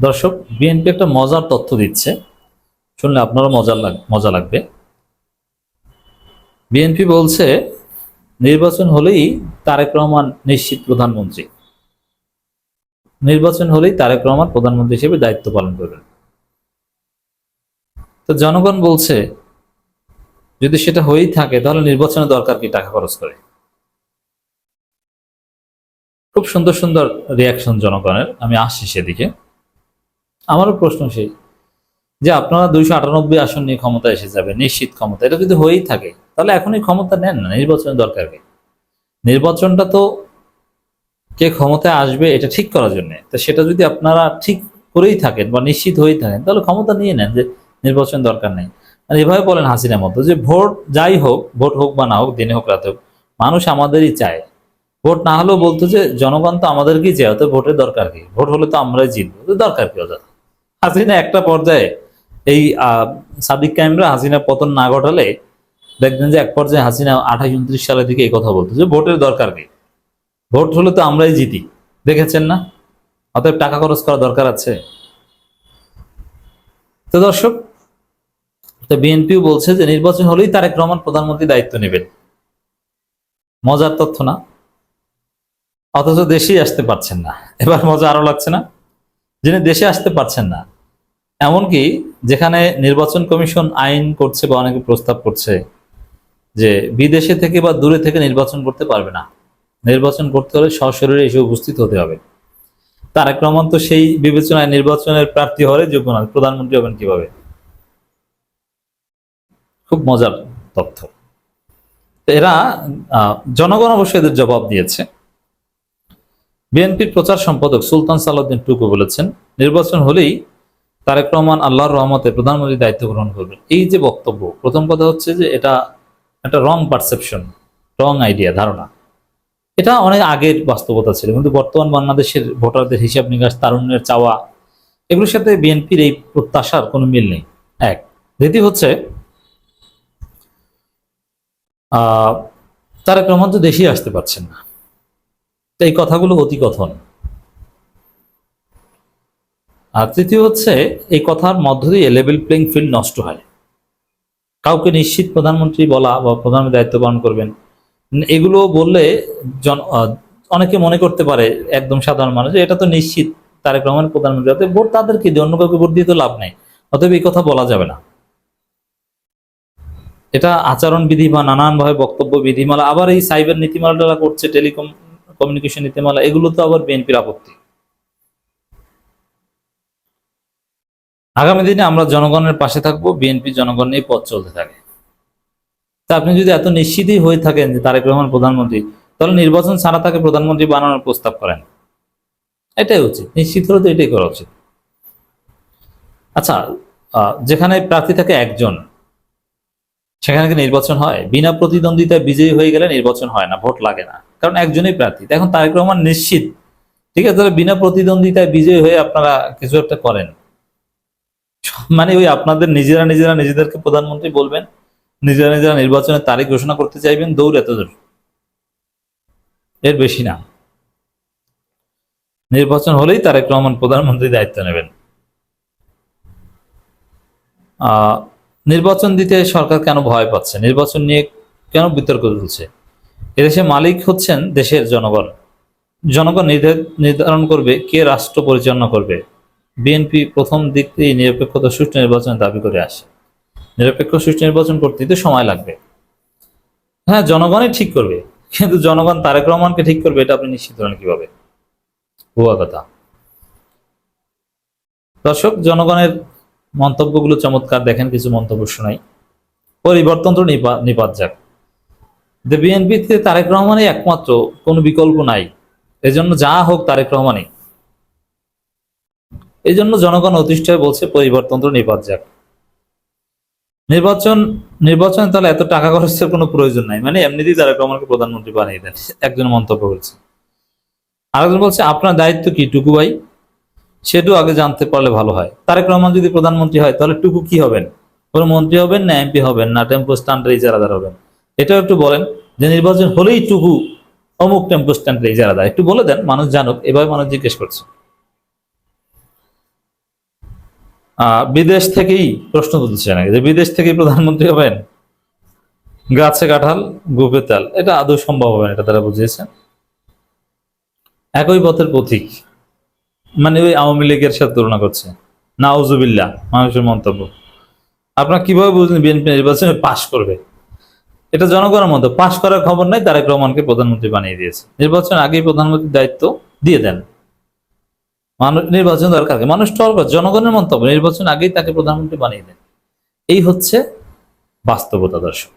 দর্শক বিএনপি একটা মজার তথ্য দিচ্ছে। শুনলে আপনারও মজা মজা লাগবে। বিএনপি বলছে, নির্বাচন হলেই তারেক রহমান নিশ্চিত প্রধানমন্ত্রী। নির্বাচন হলেই তারেক রহমান প্রধানমন্ত্রী হিসেবে দায়িত্ব পালন করবেন। তো জনগণ বলছে, যদি সেটা হয়েই থাকে, তাহলে নির্বাচনে দরকার কি টাকা খরচ করে? খুব সুন্দর সুন্দর রিয়াকশন জনগণের। আমি আসছি সেদিকে। আমারও প্রশ্ন সেই যে আপনারা দুইশো আটানব্বই আসন নিয়ে ক্ষমতা এসে যাবে নিশ্চিত ক্ষমতা। এটা যদি হয়েই থাকে, তাহলে এখনই ক্ষমতা নেন না, নির্বাচনের দরকার নির্বাচনটা তো কে ক্ষমতায় আসবে এটা ঠিক করার জন্য। তো সেটা যদি আপনারা ঠিক করেই থাকেন বা নিশ্চিত হয়েই থাকেন, তাহলে ক্ষমতা নিয়ে নেন যে নির্বাচন দরকার নেই। আর এভাবে বলেন হাসিনার মতো যে ভোট যাই হোক, ভোট হোক বা না হোক, দিনে হোক, রাতে হোক, মানুষ আমাদেরই চায়। ভোট না হলেও বলতো যে, জনগণ তো আমাদেরকেই চায় তো ভোটের দরকার কি? ভোট হলে তো আমরাই জিতবো দরকার কি অযথা? হাসিনা একটা পর্যায়ে এই সাদিক কাইমরা হাসিনা পতন না ঘটালে দেখবেন যে এক পর্যায়ে হাসিনা আঠাশ, উনত্রিশ সালের দিকে এই কথা বলতো যে ভোটের দরকার কি ভোট হলে তো আমরাই জিতি। দেখেছেন না? অতএব টাকা খরচ করা দরকার আছে। তো দর্শক, তো বিএনপিও বলছে যে নির্বাচন হলেই তারেক রহমান প্রধানমন্ত্রী দায়িত্ব নেবেন। মজার তথ্য না। অথচ দেশেই আসতে পারছেন না। এবার মজা আরও লাগছে না? যিনি দেশে আসতে পারছেন না। এমনকি যেখানে নির্বাচন কমিশন আইন করছে বা অনেকে প্রস্তাব করছে যে বিদেশে থেকে বা দূরে থেকে নির্বাচন করতে পারবে না। নির্বাচন করতে হলে সশরীরে এসে উপস্থিত হতে হবে। তারেক রহমান সেই বিবেচনায় নির্বাচনের প্রার্থী হলে যোগ্য না। প্রধানমন্ত্রী হবেন কীভাবে? খুব মজার তথ্য। এরা জনগণ অবশ্যই এদের জবাব দিয়েছে। বিএনপির প্রচার সম্পাদক সুলতান সালাউদ্দিন টুকু বলেছেন, নির্বাচন হলেই তারেক রহমান আল্লাহর রহমতে প্রধানমন্ত্রী দায়িত্ব গ্রহণ করবেন। এই যে বক্তব্য, প্রথম কথা হচ্ছে যে এটা একটা রং পারসেপশন রং আইডিয়া ধারণা। এটা অনেক আগের বাস্তবতা ছিল, কিন্তু বর্তমান বাংলাদেশের ভোটারদের হিসাব নিকাশ, তারুণ্যের চাওয়া, এগুলোর সাথে বিএনপির এই প্রত্যাশার কোনো মিল নেই। এক, দ্বিতীয় হচ্ছে তারেক রহমান তো দেশেই আসতে পারছেন না। তো এই কথাগুলো অতি কথন। আর তৃতীয় হচ্ছে, এই কথার মধ্য দিয়ে লেভেল প্লেইং ফিল্ড নষ্ট হয়। কাউকে নিশ্চিত প্রধানমন্ত্রী বলা বা প্রধানমন্ত্রী দায়িত্ব পালন করবেন, এগুলো বললে জন অনেকে মনে করতে পারে, একদম সাধারণ মানুষ এটা তো নিশ্চিত, তারেক রহমান প্রধানমন্ত্রী, অতএব ভোট তাদেরকে দিয়ে? অন্য কাউকে ভোট দিয়ে তো লাভ নেই। অতএব এই কথা বলা যাবে না। এটা আচরণ বিধি বা নানানভাবে বক্তব্য বিধিমালা, আবার এই সাইবার নীতিমালাটা করছে, টেলিকম কমিউনিকেশন নীতিমালা এগুলো তো আবার বিএনপির আপত্তি। আগামী দিনে আমরা জনগণের পাশে থাকব বিএনপি জনগণ নিয়ে পথ চলতে থাকে। তা আপনি যদি এত নিশ্চিতই হয়ে থাকেন যে তারেক রহমান প্রধানমন্ত্রী, তাহলে নির্বাচন ছাড়া তাকে প্রধানমন্ত্রী বানানোর প্রস্তাব করেন। এটাই উচিত, নিশ্চিত হলে তো এটাই করা উচিত। আচ্ছা যেখানে প্রার্থী থাকে একজন, সেখানে কি নির্বাচন হয়? বিনা প্রতিদ্বন্দ্বিতায় বিজয়ী হয়ে গেলে নির্বাচন হয় না, ভোট লাগে না। কারণ একজনই প্রার্থী। এখন তারেক রহমান নিশ্চিত। ঠিক আছে বিনা প্রতিদ্বন্দ্বিতায় বিজয়ী হয়ে আপনারা কিছু একটা করেন। মানে ওই আপনাদের নিজেরা নিজেরা নিজেদেরকে প্রধানমন্ত্রী বলবেন, নিজেরা নিজেরা নির্বাচনের তারিখ ঘোষণা করতে চাইবেন, দৌড় এত দূর এর বেশি না। নির্বাচন হলেই তারেক রহমান প্রধানমন্ত্রী দায়িত্ব নেবেন। নির্বাচন দিতে সরকার কেন ভয় পাচ্ছে? নির্বাচন নিয়ে কেন বিতর্ক চলছে? এদেশে মালিক হচ্ছেন দেশের জনগণ। জনগণ নির্ধার- নির্ধারণ করবে কে রাষ্ট্র পরিচালনা করবে। বিএনপি প্রথম দিক থেকে নিরপেক্ষতা সুষ্ঠু নির্বাচনের দাবি করে আসে। নিরপেক্ষ সুষ্ঠু নির্বাচন করতে তো সময় লাগবে। হ্যাঁ জনগণই ঠিক করবে, কিন্তু জনগণ তারেক রহমানকে ঠিক করবে এটা আপনি নিশ্চিত হলেন কীভাবে? ভুয়া কথা। দর্শক, জনগণের মন্তব্যগুলো চমৎকার, দেখেন কিছু মন্তব্য শোনাই। পরিবর্তন তো নিপাত যাক। বিএনপিতে তারেক রহমানই একমাত্র, কোনো বিকল্প নাই। এজন্য যা হোক তারেক রহমানই। এই জন্য জনগণ অতিষ্ঠায় বলছে পরিবর্তন তো নিপাত যাক। নির্বাচন, নির্বাচনে তাহলে এত টাকা খরচের কোনো প্রয়োজন নাই। মানে এমনিতেই তারেক রহমানকে প্রধানমন্ত্রী বানিয়ে দেন একজন মন্তব্য করেছে। আরেকজন বলছে, আপনার দায়িত্ব কি, টুকু ভাই? সেটু আগে জানতে পারলে ভালো হয়। তারেক রহমান যদি প্রধানমন্ত্রী হয়, তাহলে টুকু কি হবেন? কোনো মন্ত্রী হবেন না, এমপি হবেন না, টেম্পো স্ট্যান্ডের ইজারাদার হবেন। এটাও একটু বলেন যে নির্বাচন হলেই টুকু অমুক টেম্পো স্ট্যান্ডের ইজারাদার একটু বলে দেন, মানুষ জানুক, এভাবে মানুষ জিজ্ঞেস করছে। বিদেশ থেকেই প্রশ্ন তুলছে নাকি? যে বিদেশ থেকেই প্রধানমন্ত্রী হবেন? গাছে কাঁঠাল, গুপে তাল, এটা আদৌ সম্ভব হবে না, এটা তারা বুঝিয়েছেন। একই পথের পথিক। মানে ওই আওয়ামী লীগের সাথে তুলনা করছে। নাউজুবিল্লাহ, মানুষের মন্তব্য। আপনার কীভাবে বুঝলেন বিএনপি নির্বাচনে পাশ করবে? এটা জনগণের মতো পাশ করার খবর নাই তারেক রহমানকে প্রধানমন্ত্রী বানিয়ে দিয়েছে। নির্বাচন আগেই প্রধানমন্ত্রীর দায়িত্ব দিয়ে দেন। মানুষ নির্বাচন দরকার মানুষ টল করে, জনগণের মন্তব্য। নির্বাচন আগেই তাকে প্রধানমন্ত্রী বানিয়ে দেন। এই হচ্ছে বাস্তবতা দর্শক।